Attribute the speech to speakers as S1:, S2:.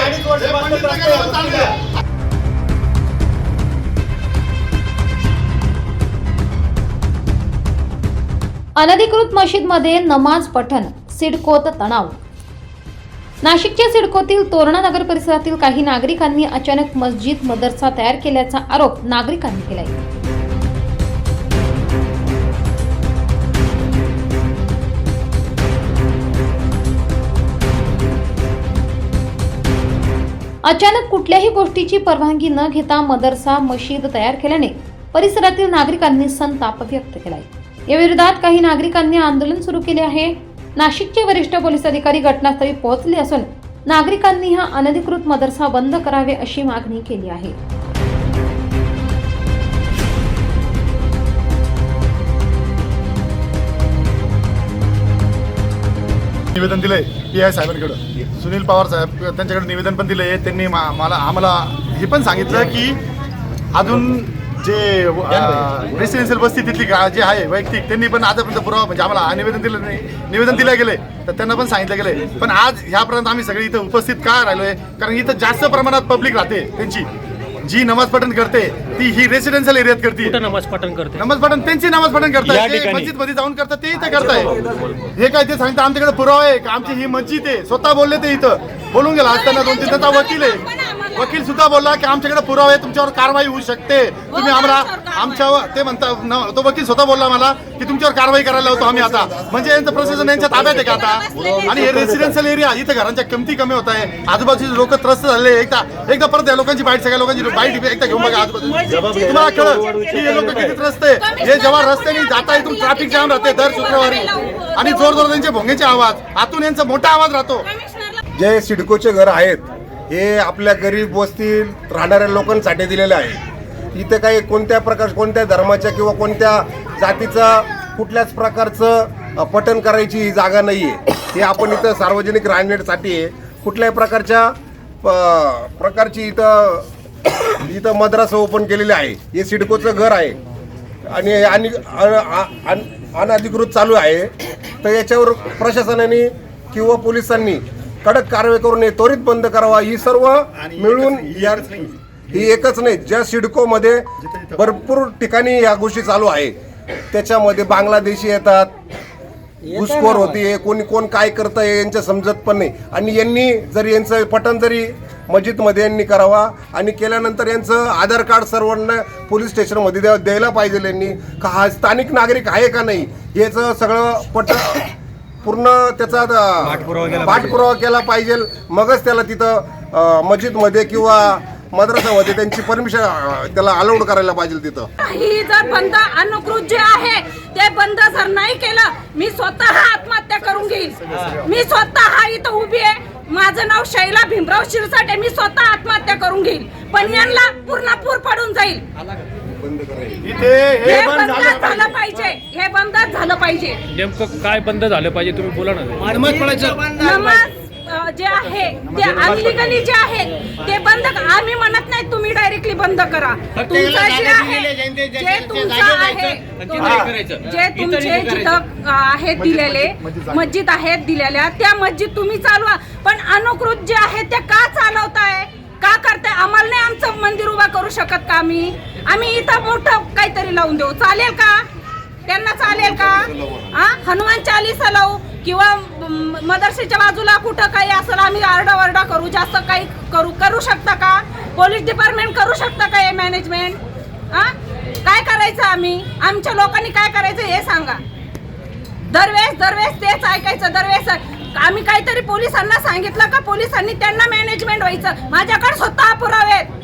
S1: अडीच वर्षापासून
S2: नगरला चालली आहे.
S3: अनधिकृत मशीदमध्ये नमाज पठण सिडकोत तणाव. नाशिकच्या सिडकोतील तोरणा नगर परिसरातील काही नागरिकांनी अचानक मस्जिद मदरसा तयार केल्याचा आरोप नागरिकांनी केलाय. अचानक कुठल्याही गोष्टीची परवानगी न घेता मदरसा मशीद तयार केल्याने परिसरातील नागरिकांनी संताप व्यक्त केलाय. या विरोधात काही नागरिकांनी आंदोलन सुरू केले आहे. नाशिकचे वरिष्ठ पोलीस अधिकारी घटनास्थळी पोहोचले असून नागरिकांनी हा अनधिकृत मदरसा बंद करावे अशी मागणी केली आहे.
S2: निवेदन दिलंय. पी आय साहेबांकडं. सुनील पवार साहेब त्यांच्याकडे निवेदन पण दिलं आहे त्यांनी मा- मला आम्हाला हे पण सांगितलं की अजून जे रेसिडेन्शियल वस्ती तिथली जे आहे वैयक्तिक त्यांनी पण आतापर्यंत पुरावा म्हणजे आम्हाला निवेदन दिलं नाही. निवेदन दिलं गेले तर त्यांना पण सांगितलं गेलंय. पण आज ह्यापर्यंत आम्ही सगळे इथं उपस्थित का राहिलोय? कारण इथं जास्त प्रमाणात पब्लिक राहते त्यांची. जी नमाज पठण करते ती ही रेसिडेन्शियल एरियात करते.
S4: कुठं नमाज पठण करते?
S2: नमाज पठण त्यांची नमाज पठण
S4: या
S2: करताय
S4: ठिकाणी.
S2: मस्जिदमध्ये जाऊन करतात ते इथं करताय. हे काय ते सांगतात आमच्याकडे पुरावा आहे. का आमची ही मस्जिद आहे. स्वतः बोलले ते इथं. बोलून गेला आज त्यांना दोन तीन त्यांचा वकील आहे. वकील सुद्धा बोलला की आमच्याकडे पुरावा आहे तुमच्यावर कारवाई होऊ शकते. तुम्ही आम्हाला आमच्यावर ते म्हणता न- तो वकील स्वतः बोलला मला की तुमच्यावर कारवाई करायला होतो आम्ही आता. म्हणजे यांचं प्रशासन यांच्या ताब्यात आहे का आता? आणि हे रेसिडेन्शियल एरिया इथं घरांच्या किमती कमी होत आहे. आजूबाजूचे लोक त्रस्त झाले. एकदा एकदा परत या लोकांची बाईट सगळ्या लोकांची बाईट एकदा घेऊन बघा आजूबाजू तुम्हाला कळत की हे लोक किती त्रस्त आहे. हे जेव्हा रस्त्याने जाता इथून ट्रॅफिक जाम राहते दर शुक्रवारी. आणि जोर जोर त्यांचे भोंगेचे आवाज. आतून यांचा मोठा आवाज राहतो.
S1: जे सिडकोचे घर आहेत हे आपल्या गरीब वस्ती राहणाऱ्या लोकांसाठी दिलेलं आहे. इथे काही कोणत्या प्रकार कोणत्या धर्माच्या किंवा कोणत्या जातीचं कुठल्याच प्रकारचं पठन पठण करायची ही जागा नाही आहे हे आपण इथं सार्वजनिक राहण्यासाठी आहे कुठल्याही प्रकारच्या प- प्रकारची इथं इथं मद्रास ओपन केलेली आहे. हे सिडकोचं घर आहे. आणि आणि अन- अन- अनधिकृत चालू आहे. तर याच्यावर प्रशासनाने किंवा पोलिसांनी कडक कारवाई करून हे त्वरित बंद करावा. ही सर्व मिळून या ही एकच नाही. ज्या सिडकोमध्ये भरपूर ठिकाणी या गोष्टी चालू आहे. त्याच्यामध्ये बांगलादेशी येतात. घुसखोर होती कोणी कोण काय करतं हे यांचं समजत पण नाही. आणि यांनी जर यांचं पठण जरी मस्जिदमध्ये यांनी करावा आणि केल्यानंतर यांचं आधार कार्ड सर्वांना पोलीस स्टेशनमध्ये द्या द्यायला पाहिजे यांनी. का हा स्थानिक नागरिक आहे का नाही? याचं सगळं पट पूर्ण त्याचा पाठपुरावा केला पाहिजे. मगच त्याला तिथं मस्जिदमध्ये किंवा मद्रासामध्ये त्यांची परमिशन त्याला अलाउड करायला पाहिजे तिथं.
S5: ही जर बंद अनुकृत जे आहे ते बंद जर नाही केलं मी स्वतः आत्महत्या करून घेईल मी स्वतः इथं उभी आहे. माझं नाव शैला भीमराव शिरसाटे मी स्वतः आत्महत्या करून घेईल पण यांना पूर्णपूर पडून जाईल.
S2: इथे हे
S5: हे
S2: बंद
S5: बंद
S2: झालं
S5: पाहिजे. हे बंद झालं पाहिजे.
S4: नेमकं काय बंद झालं पाहिजे तुम्ही बोला ना.
S5: नमाज अ, जे आहे ते अनलिगली जे आहे ते बंद क- आम्ही म्हणत नाही तुम्ही डायरेक्टली बंद करा. तुमचं जे आहे जे तुमचं आहे जे तुमचे जिथं अ, आहेत दिलेले मस्जिद आहेत दिलेल्या त्या मस्जिद तुम्ही चालवा. पण अनुकृत जे आहे ते का चालवताय? का करताय? आम्हाला नाही मंदिर उभा करू शकत का आम्ही आम्ही इथं मोठं काहीतरी लावून देऊ. चालेल का? त्यांना चालेल का? हा हनुमान चालीसा लावू किंवा म- मदरसेच्या बाजूला कुठं काही असेल आम्ही आरडाओरडा करू जास्त काही करू करू शकता का? पोलीस डिपार्टमेंट करू शकता का हे मॅनेजमेंट हा काय करायचं आम्ही? आमच्या लोकांनी काय करायचं हे सांगा. दरवेळेस दरवेळेस तेच ऐकायचं दरवेळेस आम्ही काहीतरी पोलिसांना सांगितलं का? पोलिसांनी त्यांना मॅनेजमेंट व्हायचं. माझ्याकडे स्वतः पुरावेत